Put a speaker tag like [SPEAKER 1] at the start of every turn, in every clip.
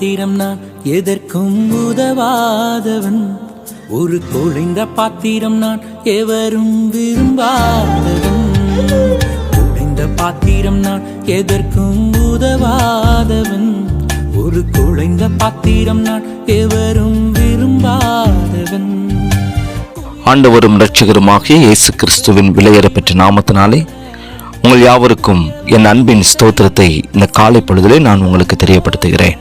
[SPEAKER 1] பாத்திரம் நான் எதற்கும் உதவாதவன். ஒரு குழைந்த பாத்திரம் நான் எவரும் விரும்பாதவன். குழைந்த பாத்திரம் நான் எதற்கும் உதவாதவன். ஒரு குழைந்த பாத்திரம் நான் எவரும் விரும்பாதவன்.
[SPEAKER 2] ஆண்டவரும் இரட்சகருமாகிய இயேசு கிறிஸ்துவின் விலையேறப்பெற்ற நாமத்தினாலே உங்கள் யாவருக்கும் என் அன்பின் ஸ்தோத்திரத்தை இந்த காலை பொழுதிலே நான் உங்களுக்கு தெரியப்படுத்துகிறேன்.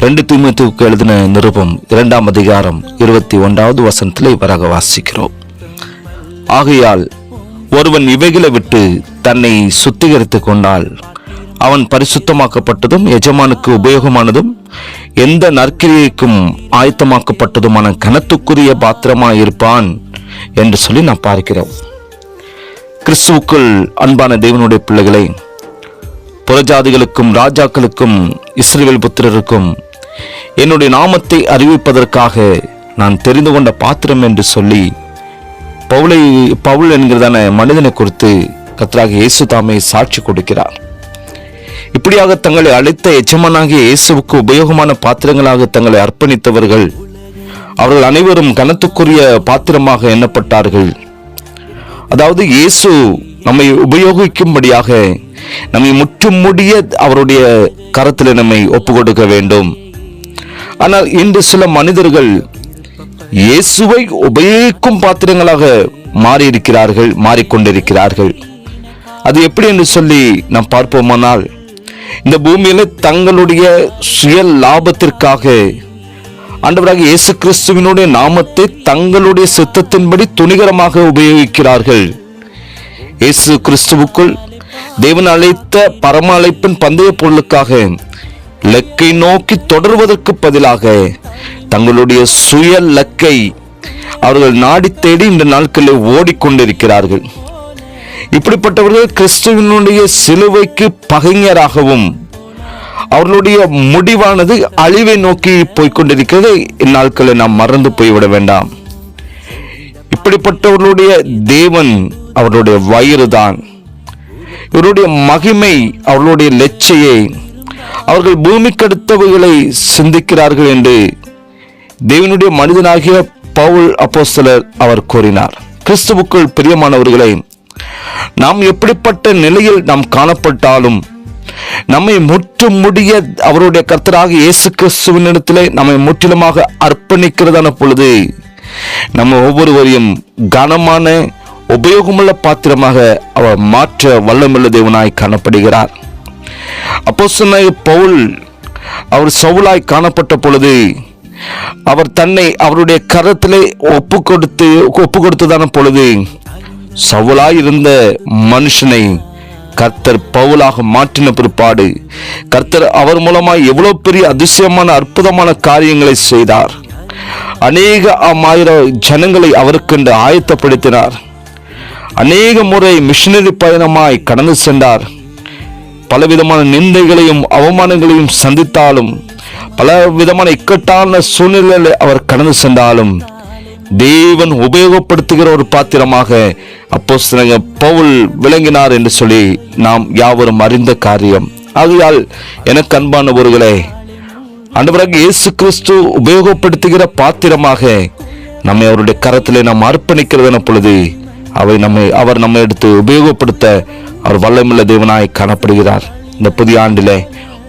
[SPEAKER 2] ரெண்டு தீமத்துக்கு எழுதின நிருபம் இரண்டாம் அதிகாரம் இருபத்தி ஒன்றாவது வசனத்தில் இவராக வாசிக்கிறோம். ஆகையால் ஒருவன் இவைகளை விட்டு தன்னை சுத்திகரித்துக் கொண்டால் அவன் பரிசுத்தமாக்கப்பட்டதும் எஜமானுக்கு உபயோகமானதும் எந்த நற்கிரியைக்கும் ஆயத்தமாக்கப்பட்டதுமான கனத்துக்குரிய பாத்திரமாக இருப்பான் என்று சொல்லி நாம் பார்க்கிறோம். கிறிஸ்துவுக்குள் அன்பான தேவனுடைய பிள்ளைகளை புறஜாதிகளுக்கும் ராஜாக்களுக்கும் இஸ்ரேல் புத்திரருக்கும் என்னுடைய நாமத்தை அறிவிப்பதற்காக நான் தெரிந்து கொண்ட பாத்திரம் என்று சொல்லி பவுலை பவுல் என்கிறதான மனிதனை குறித்து கத்தராக இயேசு தாமே சாட்சி கொடுக்கிறார். இப்படியாக தங்களை அழைத்த எஜமானாகிய இயேசுவுக்கு உபயோகமான பாத்திரங்களாக தங்களை அர்ப்பணித்தவர்கள் அவர்கள் அனைவரும் கனத்துக்குரிய பாத்திரமாக எண்ணப்பட்டார்கள். அதாவது இயேசு நம்மை உபயோகிக்கும்படியாக நம்மை முற்றும் முடிய அவருடைய கரத்தில் நம்மை ஒப்பு கொடுக்க வேண்டும். ஆனால் இன்று சில மனிதர்கள் இயேசுவை உபயோகிக்கும் பாத்திரங்களாக மாறியிருக்கிறார்கள் மாறிக்கொண்டிருக்கிறார்கள். அது எப்படி என்று சொல்லி நாம் பார்ப்போமானால் இந்த பூமியில தங்களுடைய சுய லாபத்திற்காக ஆண்டவராக இயேசு கிறிஸ்துவினுடைய நாமத்தை தங்களுடைய சித்தத்தின்படி துணிகரமாக உபயோகிக்கிறார்கள். இயேசு கிறிஸ்துவுக்குள் தேவன் அழைத்த பரம அழைப்பின் பந்தய பொருளுக்காக லக்கை நோக்கி தொடர்வதற்கு பதிலாக தங்களுடைய சுய லக்கை அவர்கள் நாடி தேடி இந்த நாட்களில் ஓடிக்கொண்டிருக்கிறார்கள். இப்படிப்பட்டவர்கள் கிறிஸ்துவனுடைய சிலுவைக்கு பகைஞராகவும் அவர்களுடைய முடிவானது அழிவை நோக்கி போய்க்கொண்டிருக்கிறது. இந்நாட்களை நாம் மறந்து போய்விட வேண்டாம். இப்படிப்பட்டவர்களுடைய தேவன் அவர்களுடைய வயிறுதான். இவருடைய மகிமை அவர்களுடைய லட்சையை அவர்கள் பூமிக்கடுத்தவைகளை சிந்திக்கிறார்கள் என்று தேவனுடைய மனிதனாகிய பவுல் அப்போஸ்தலர் அவர் கூறினார். கிறிஸ்துவுக்குள் பிரியமானவர்களை நாம் எப்படிப்பட்ட நிலையில் நாம் காணப்பட்டாலும் நம்மை முற்று முடிய அவருடைய கர்த்தராக இயேசு கிறிஸ்துவினிடத்திலே நம்மை முற்றிலுமாக அர்ப்பணிக்கிறதான பொழுது நம்ம ஒவ்வொருவரையும் கனமான உபயோகமுள்ள பாத்திரமாக அவர் மாற்ற வல்லமுள்ள தேவனாய் காணப்படுகிறார். அப்போ பவுல் அவர் சவுலாய் காணப்பட்ட பொழுது அவர் தன்னை அவருடைய கரத்திலே ஒப்பு கொடுத்து ஒப்பு கொடுத்ததான பொழுது சவுலாய் இருந்த மனுஷனை கர்த்தர் பவுலாக மாற்றின பிற்பாடு கர்த்தர் அவர் மூலமாய் எவ்வளவு பெரிய அதிசயமான அற்புதமான காரியங்களை செய்தார். அநேக ஆயிரம் ஜனங்களை அவருக்கென்று ஆயத்தப்படுத்தினார். அநேக முறை மிஷினரி பயணமாய் கடந்து சென்றார். பலவிதமான நிந்தைகளையும் அவமானங்களையும் சந்தித்தாலும் பல விதமான இக்கட்டான சூழ்நிலையில் அவர் கடந்து சென்றாலும் தேவன் உபயோகப்படுத்துகிற ஒரு பாத்திரமாக அப்போ பவுல் விளங்கினார் என்று சொல்லி நாம் யாவரும் அறிந்த காரியம். ஆகையால் எனக்கு அன்பானவர்களே ஆண்டவராக இயேசு கிறிஸ்து உபயோகப்படுத்துகிற பாத்திரமாக நம்மை அவருடைய கரத்திலே நாம் அர்ப்பணிக்கிறதன பொழுது அவை நம்மை அவர் நம்மை எடுத்து உபயோகப்படுத்த அவர் வல்லமுள்ள தேவனாய் காணப்படுகிறார். இந்த புதிய ஆண்டிலே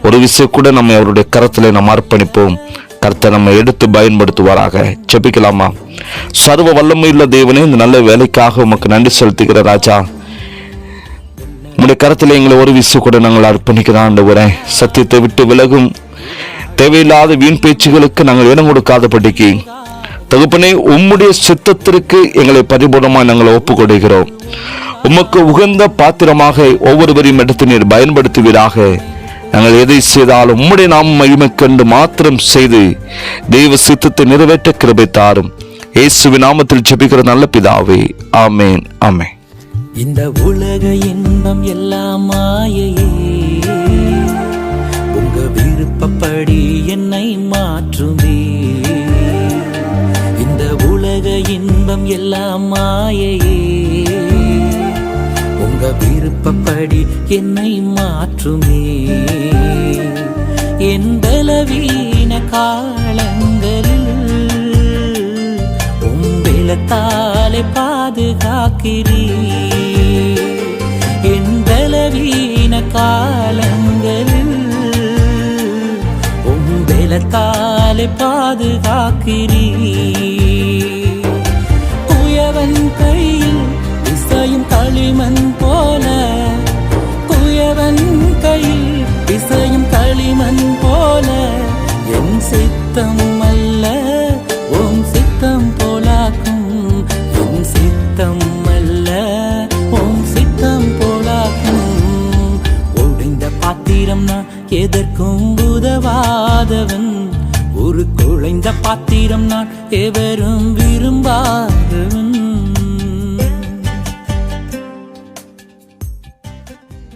[SPEAKER 2] ஒரு விஷயம் கூட நம்மை அவருடைய கரத்திலே நாம் அர்ப்பணிப்போம். கர்த்தர் நம்ம எடுத்து பயன்படுத்துவாராக. செபிக்கலாமா சர்வ வல்லமையுள்ள தேவனே இந்த நல்ல வேலைக்காக உமக்கு நன்றி செலுத்துகிற ராஜா. உங்களுடைய கருத்தில் எங்களை ஒரு விசு கூட நாங்கள் அர்ப்பணிக்கிறோம் ஆண்டவரே. சத்தியத்தை விட்டு விலகும். தேவையில்லாத வீண் பேச்சுகளுக்கு நாங்கள் இடம் கொடுக்காதபடிக்கு தகுப்பனே உம்முடைய சித்தத்திற்கு எங்களை பரிபூர்ணமாக நாங்கள் ஒப்புக்கொடுகிறோம் உமக்கு உகந்த பாத்திரமாக ஒவ்வொருவரையும் எடுத்து நீர் பயன்படுத்துவீராக. நாங்கள் எதை செய்தாலும் உம்முடைய நாம் மகிமை கண்டு மாத்திரம் செய்து தெய்வ சித்தத்தை நிறைவேற்ற கிருபை தாரும். இயேசுவி நாமத்தில் ஜெபிக்கிற நல்ல பிதாவே ஆமேன் ஆமே
[SPEAKER 1] இந்த உலக இன்பம் எல்லாம் மாயையே உங்க விருப்பப்படி என்னை மா எல்லாம் மாயையே. உங்க விருப்பப்படி என்னை மாற்றுமே. என் பலவீன காலங்களில் உம்பிளத்தாலே பாதுகாக்கிறீ. என் பலவீன காலங்களில் உம்பிளத்தாலே பாதுகாக்கிறீ. உன் சித்தம் போலாக்கும். என் சித்தம் அல்ல உன் சித்தம் போலாக்கும். ஒழிந்த பாத்திரம் நான் எதற்கும் உதவாதவன். ஒரு குழைந்த பாத்திரம் நான் எவரும் விரும்பாதவன்.